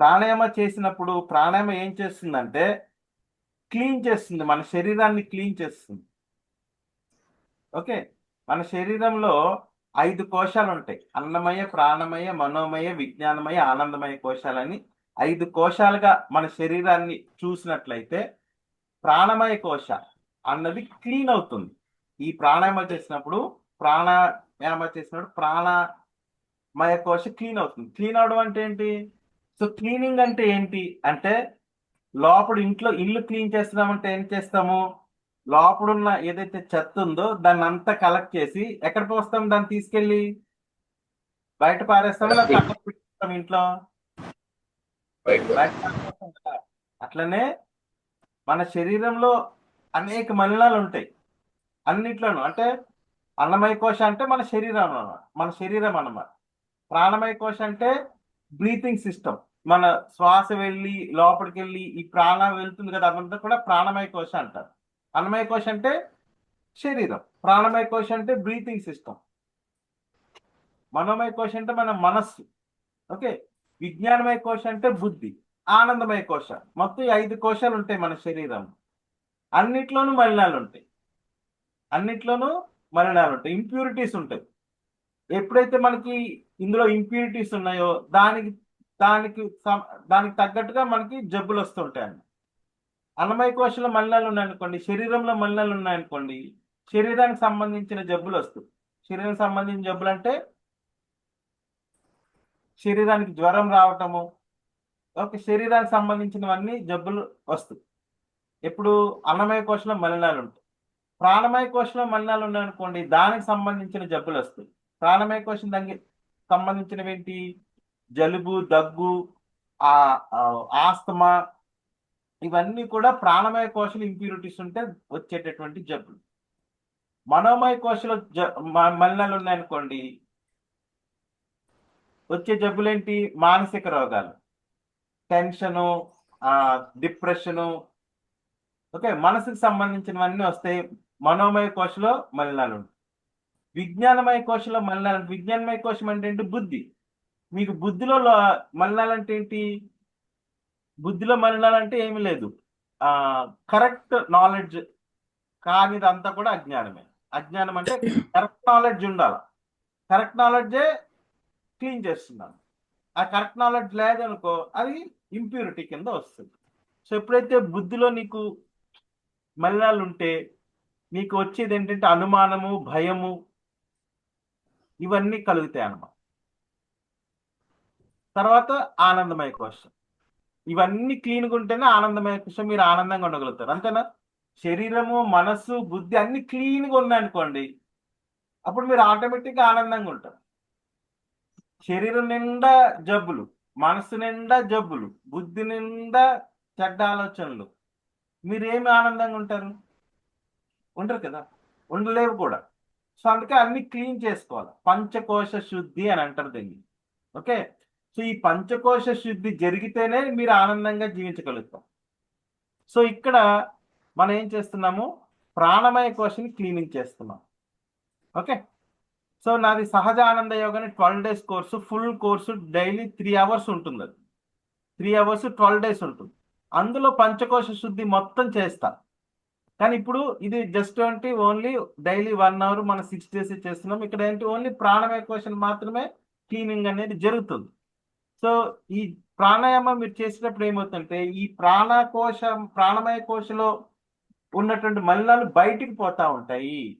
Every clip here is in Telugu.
ప్రాణాయామ చేసినప్పుడు ప్రాణాయామ ఏం చేస్తుందంటే క్లీన్ చేస్తుంది. మన శరీరాన్ని క్లీన్ చేస్తుంది. ఓకే? మన శరీరంలో ఐదు కోశాలు ఉంటాయి. అన్నమయ ప్రాణమయ మనోమయ విజ్ఞానమయ ఆనందమయ కోశాలని ఐదు కోశాలుగా మన శరీరాన్ని చూసినట్లయితే ప్రాణమయ కోశ అన్నది క్లీన్ అవుతుంది. ఈ ప్రాణాయామ చేసినప్పుడు ప్రాణాయామ చేసినప్పుడు ప్రాణమయ కోశ క్లీన్ అవుతుంది. క్లీన్ అవడం అంటే ఏంటి? సో క్లీనింగ్ అంటే ఏంటి? అంటే లోపల ఇంట్లో ఇల్లు క్లీన్ చేస్తున్నామంటే ఏం చేస్తాము? లోపడున్న ఏదైతే చెత్త ఉందో దాన్ని అంతా కలెక్ట్ చేసి ఎక్కడ పోస్తాం? దాన్ని తీసుకెళ్ళి బయట పారేస్తామా? పెట్టుకుంటాం ఇంట్లో. అట్లనే మన శరీరంలో అనేక మలినాలు ఉంటాయి. అన్నిట్లోనూ. అంటే అన్నమయ కోశ అంటే మన శరీరం మన శరీరం అన్నమాట. ప్రాణమయ కోశ అంటే బ్రీతింగ్ సిస్టమ్ మన శ్వాస వెళ్ళి లోపలికి వెళ్ళి ఈ ప్రాణం వెళ్తుంది కదా అదంతా కూడా ప్రాణమయ కోశ అంటారు. అన్నమయ కోశ అంటే శరీరం. ప్రాణమయ కోశ అంటే బ్రీతింగ్ సిస్టమ్. మనోమయ కోశ అంటే మన మనస్సు. ఓకే? విజ్ఞానమయ కోశ అంటే బుద్ధి. ఆనందమయ కోశ. మొత్తం ఐదు కోశాలు ఉంటాయి మన శరీరం. అన్నిట్లోనూ మలినాలు ఉంటాయి. అన్నిట్లోనూ మలినాలు ఉంటాయి. ఇంప్యూరిటీస్ ఉంటాయి. ఎప్పుడైతే మనకి ఇందులో ఇంప్యూరిటీస్ ఉన్నాయో దానికి దానికి సం- దానికి తగ్గట్టుగా మనకి జబ్బులు వస్తుంటాయి అన్నమయ కోశంలో మలినాలు ఉన్నాయనుకోండి శరీరంలో మలినాలు ఉన్నాయనుకోండి శరీరానికి సంబంధించిన జబ్బులు వస్తాయి. శరీరానికి సంబంధించిన జబ్బులు అంటే శరీరానికి జ్వరం రావటము ఓకే శరీరానికి సంబంధించినవన్నీ జబ్బులు వస్తాయి. ఎప్పుడు అన్నమయ కోశంలో మలినాలు ఉంటాయి. ప్రాణమయ కోశంలో మలినాలు ఉన్నాయనుకోండి దానికి సంబంధించిన జబ్బులు వస్తాయి. ప్రాణమయ కోశం దానికి సంబంధించినవి ఏంటి జలుబు దగ్గు ఆ ఆస్తమా ఇవన్నీ కూడా ప్రాణమయ కోశలు ఇంప్యూరిటీస్ ఉంటే వచ్చేటటువంటి జబ్బులు. మనోమయ కోశలో జ మ- మలినాలు ఉన్నాయనుకోండి వచ్చే జబ్బులేంటి? మానసిక రోగాలు. టెన్షను డిప్రెషను ఓకే మనసుకు సంబంధించినవన్నీ వస్తాయి మనోమయ కోశలో మలినాలు ఉంటాయి. విజ్ఞానమయ కోశలో మలినాలు విజ్ఞానమయ కోశం అంటే ఏంటి? బుద్ధి. మీకు బుద్ధిలో లో- ఏంటి? బుద్ధిలో మలినాలు ఏమీ లేదు. ఆ కరెక్ట్ నాలెడ్జ్ కానిదంతా కూడా అజ్ఞానమే. అజ్ఞానం అంటే కరెక్ట్ నాలెడ్జ్ ఉండాలి. కరెక్ట్ నాలెడ్జే క్లీన్ చేస్తున్నాను ఆ కరెక్ట్ నాలెడ్జ్ లేదనుకో అది ఇంప్యూరిటీ కింద వస్తుంది. సో ఎప్పుడైతే బుద్ధిలో నీకు మలినాలు ఉంటే నీకు వచ్చేది ఏంటంటే అనుమానము భయము ఇవన్నీ కలుగుతాయి అన్నమాట తర్వాత ఆనందమయ కోశం. ఇవన్నీ క్లీన్గా ఉంటేనే ఆనందమయ కోశం మీరు ఆనందంగా ఉండగలుగుతారు. అంతేనా? శరీరము మనస్సు బుద్ధి అన్ని క్లీన్గా ఉన్నాయనుకోండి అప్పుడు మీరు ఆటోమేటిక్గా ఆనందంగా ఉంటారు. శరీరం నిండా జబ్బులు మనసు నిండా జబ్బులు బుద్ధి నిండా చెడ్డ ఆలోచనలు. మీరేమి ఆనందంగా ఉంటారు? ఉండరు కదా? ఉండలేవు కూడా. సో అందుకే అన్ని క్లీన్ చేసుకోవాలి. పంచకోశ శుద్ధి అని అంటారు దీన్ని. ఓకే? సో ఈ పంచకోశ శుద్ధి జరిగితేనే మీరు ఆనందంగా జీవించగలుగుతాం. సో ఇక్కడ మనం ఏం చేస్తున్నాము? ప్రాణమయ కోశని క్లీనింగ్ చేస్తున్నాం. ఓకే? సో నాది సహజ ఆనంద యోగాని twelve days course full course daily three hours ఉంటుంది అది. త్రీ అవర్స్ ట్వెల్వ్ డేస్ ఉంటుంది. అందులో పంచకోశ శుద్ధి మొత్తం చేస్తా. కానీ ఇప్పుడు ఇది జస్ట్ ఏంటి ఓన్లీ డైలీ వన్ అవర్ మనం సిక్స్ డేస్ చేస్తున్నాం. ఇక్కడ ఏంటి ఓన్లీ ప్రాణమయ కోశం మాత్రమే క్లీనింగ్ అనేది జరుగుతుంది. సో ఈ ప్రాణాయామం మీరు చేసినప్పుడు ఏమవుతుందంటే ఈ ప్రాణకోశ ప్రాణమయ కోశలో ఉన్నటువంటి మలినాలు బయటికి పోతా ఉంటాయి.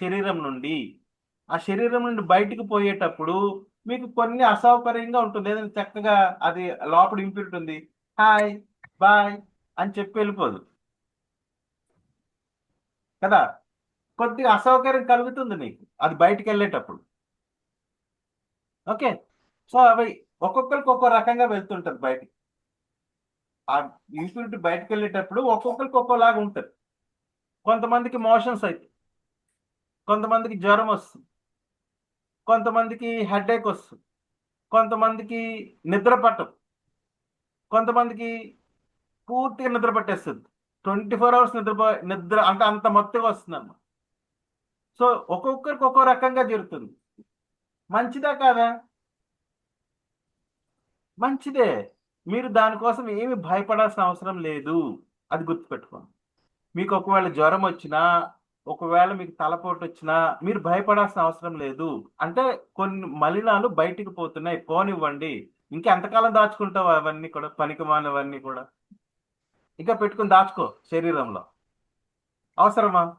శరీరం నుండి. ఆ శరీరం నుండి బయటికి పోయేటప్పుడు మీకు కొన్ని అసౌకర్యంగా ఉంటుంది. ఏదైనా చక్కగా అది లోపల ఇంప్యూరిటీ ఉంది హాయ్ బాయ్ అని చెప్పి వెళ్ళిపోదు. కదా? కొద్దిగా అసౌకర్యం కలుగుతుంది నీకు. అది బయటికి వెళ్ళేటప్పుడు. ఓకే? సో అవి ఒక్కొక్కరికి ఒక్కో రకంగా వెళ్తుంటది బయటికి. ఆ ఇంప్యూరిటీ బయటకు వెళ్ళేటప్పుడు ఒక్కొక్కరికి ఒక్కోలాగా ఉంటుంది. కొంతమందికి మోషన్స్ అవుతాయి కొంతమందికి జ్వరం వస్తుంది. కొంతమందికి హెడేక్ వస్తుంది. కొంతమందికి నిద్ర పట్టదు. కొంతమందికి పూర్తిగా నిద్ర పట్టేస్తుంది. ట్వంటీ ఫోర్ అవర్స్ నిద్రపో నిద్ర అంటే అంత మొత్తంగా వస్తుందమ్మా సో ఒక్కొక్కరికి ఒక్కో రకంగా జరుగుతుంది. మంచిదా కాదా? మంచిదే. మీరు దానికోసం ఏమి భయపడాల్సిన అవసరం లేదు. అది గుర్తుపెట్టుకోండి మీకు ఒకవేళ జ్వరం వచ్చినా ఒకవేళ మీకు తలపోటు వచ్చినా మీరు భయపడాల్సిన అవసరం లేదు. అంటే కొన్ని మలినాలు బయటికి పోతున్నాయి. పోనివ్వండి. ఇంకా ఎంతకాలం దాచుకుంటావు అవన్నీ కూడా? పనికిమానవన్నీ కూడా? ఇంకా పెట్టుకుని దాచుకో శరీరంలో. అవసరమా?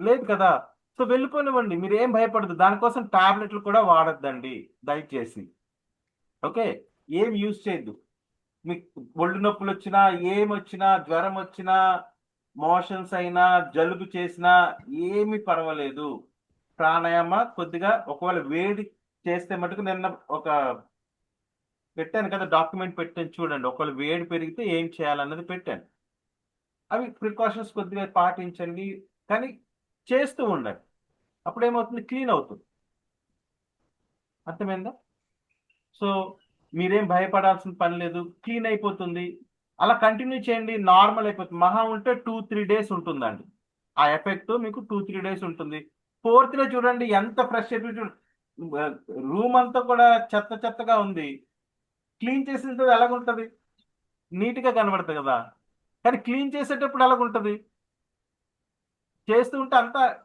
లేదు కదా. సో వెళ్ళిపోనివ్వండి. మీరు ఏం భయపడదు దానికోసం టాబ్లెట్లు కూడా వాడద్దండి. దయచేసి. ఓకే ఏం యూజ్ చేయొద్దు. మీకు ఒళ్ళు నొప్పులు వచ్చినా ఏం వచ్చినా జ్వరం వచ్చినా మోషన్స్ అయినా జలుబు చేసినా ఏమి పర్వాలేదు. ప్రాణాయామ కొద్దిగా ఒకవేళ వేడి చేస్తే మటుకు నిన్న ఒక పెట్టాను కదా డాక్యుమెంట్ పెట్టాను చూడండి. ఒకవేళ వేడి పెరిగితే ఏం చేయాలన్నది పెట్టాను. అవి ప్రికాషన్స్ కొద్దిగా పాటించండి. కానీ చేస్తూ ఉండండి. అప్పుడు ఏమవుతుంది క్లీన్ అవుతుంది. అర్థమైందా? సో మీరేం భయపడాల్సిన పని లేదు. క్లీన్ అయిపోతుంది. అలా కంటిన్యూ చేయండి. నార్మల్ అయిపోతుంది. మహా ఉంటే టూ త్రీ డేస్ ఉంటుందండి. ఆ ఎఫెక్ట్ మీకు టూ త్రీ డేస్ ఉంటుంది. ఫోర్త్లో చూడండి ఎంత ఫ్రెష్ రూమ్ అంతా కూడా చెత్త చెత్తగా ఉంది. క్లీన్ చేసిన ఎలాగుంటది? నీట్గా కనబడుతుంది కదా. కానీ క్లీన్ చేసేటప్పుడు ఎలాగుంటది? చేస్తూ ఉంటే అంతా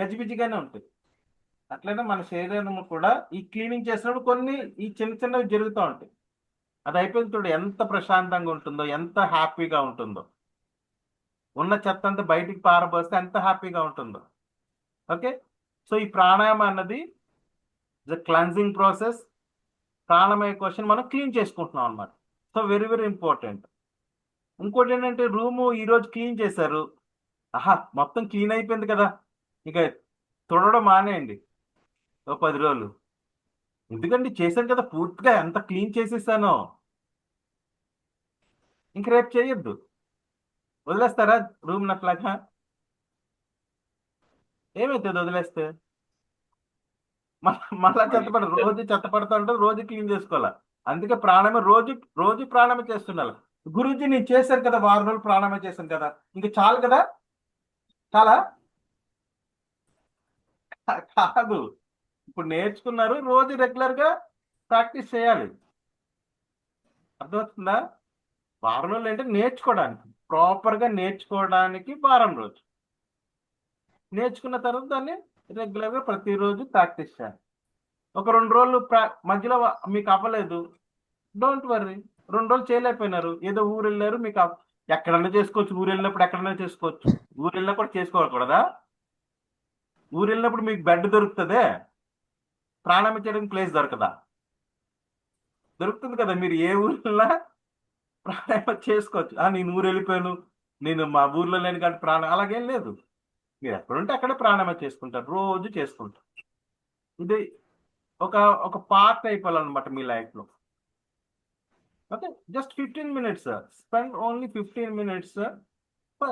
గజిబిజిగానే ఉంటుంది. అట్లనే మన శరీరం కూడా ఈ క్లీనింగ్ చేసినప్పుడు కొన్ని ఈ చిన్న చిన్నవి జరుగుతూ ఉంటాయి. అది అయిపోయిన చూడు ఎంత ప్రశాంతంగా ఉంటుందో ఎంత హ్యాపీగా ఉంటుందో. ఉన్న చెత్త అంతా బయటికి పారబోస్తే ఎంత హ్యాపీగా ఉంటుందో. ఓకే? సో ఈ ప్రాణాయామం అన్నది ద క్లన్జింగ్ ప్రాసెస్. ప్రాణమయ క్వశ్చన్ మనం క్లీన్ చేసుకుంటున్నాం అన్నమాట. So very very important. ఇంకోటి ఏంటంటే రూము ఈరోజు క్లీన్ చేశారు. ఆహా మొత్తం క్లీన్ అయిపోయింది కదా. ఇక తుడడం మానేయండి. పది రోజులు. ఎందుకండి? చేశాను కదా పూర్తిగా ఎంత క్లీన్ చేసేసానో. ఇంక రేపు చేయొద్దు. వదిలేస్తారా రూమ్ నట్లాగా ఏమవుతుంది వదిలేస్తే? మళ్ళా చెత్తపడ రోజు చెత్తపడతా ఉంటుంది రోజు క్లీన్ చేసుకోవాలా? అందుకే ప్రాణమే రోజు రోజు ప్రాణమే చేస్తుండాలి గురుజీ నేను చేశాను కదా వారం రోజులు ప్రాణమే చేశాను కదా. ఇంక చాలు కదా? చాలా? కాదు. ఇప్పుడు నేర్చుకున్నారు రోజు రెగ్యులర్గా ప్రాక్టీస్ చేయాలి. అర్థమవుతుందా? వారం రోజులు అంటే నేర్చుకోవడానికి ప్రాపర్గా నేర్చుకోవడానికి వారం రోజు నేర్చుకున్న తర్వాత దాన్ని రెగ్యులర్గా ప్రతిరోజు ప్రాక్టీస్ చేయాలి. ఒక రెండు రోజులు ప్రా- మధ్యలో మీకు అవ్వలేదు. డోంట్ వర్రీ రెండు రోజులు చేయలేకపోయినారు. ఏదో ఊరు వెళ్ళారు మీకు ఎక్కడన్నా చేసుకోవచ్చు. ఊరు వెళ్ళినప్పుడు ఎక్కడన్నా చేసుకోవచ్చు. ఊరు వెళ్ళినప్పుడు చేసుకోకూడదా? ఊరు వెళ్ళినప్పుడు మీకు బెడ్ దొరుకుతుందే. ప్రాణాయామం చేయడానికి ప్లేస్ దొరకదా? దొరుకుతుంది కదా మీరు ఏ ఊర్లో వెళ్ళినా చేసుకోవచ్చు. నేను ఊరు వెళ్ళిపోయాను. నేను మా ఊర్లో లేని కాబట్టి ప్రాణం అలాగేం లేదు. మీరు ఎక్కడుంటే అక్కడే ప్రాణాయామం చేసుకుంటారు. రోజు చేసుకుంటారు. ఇది ఒక ఒక పార్ట్ అయిపోవాలన్నమాట మీ లైఫ్లో. Okay? Just fifteen minutes. Spend only fifteen minutes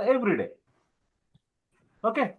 every day. Okay?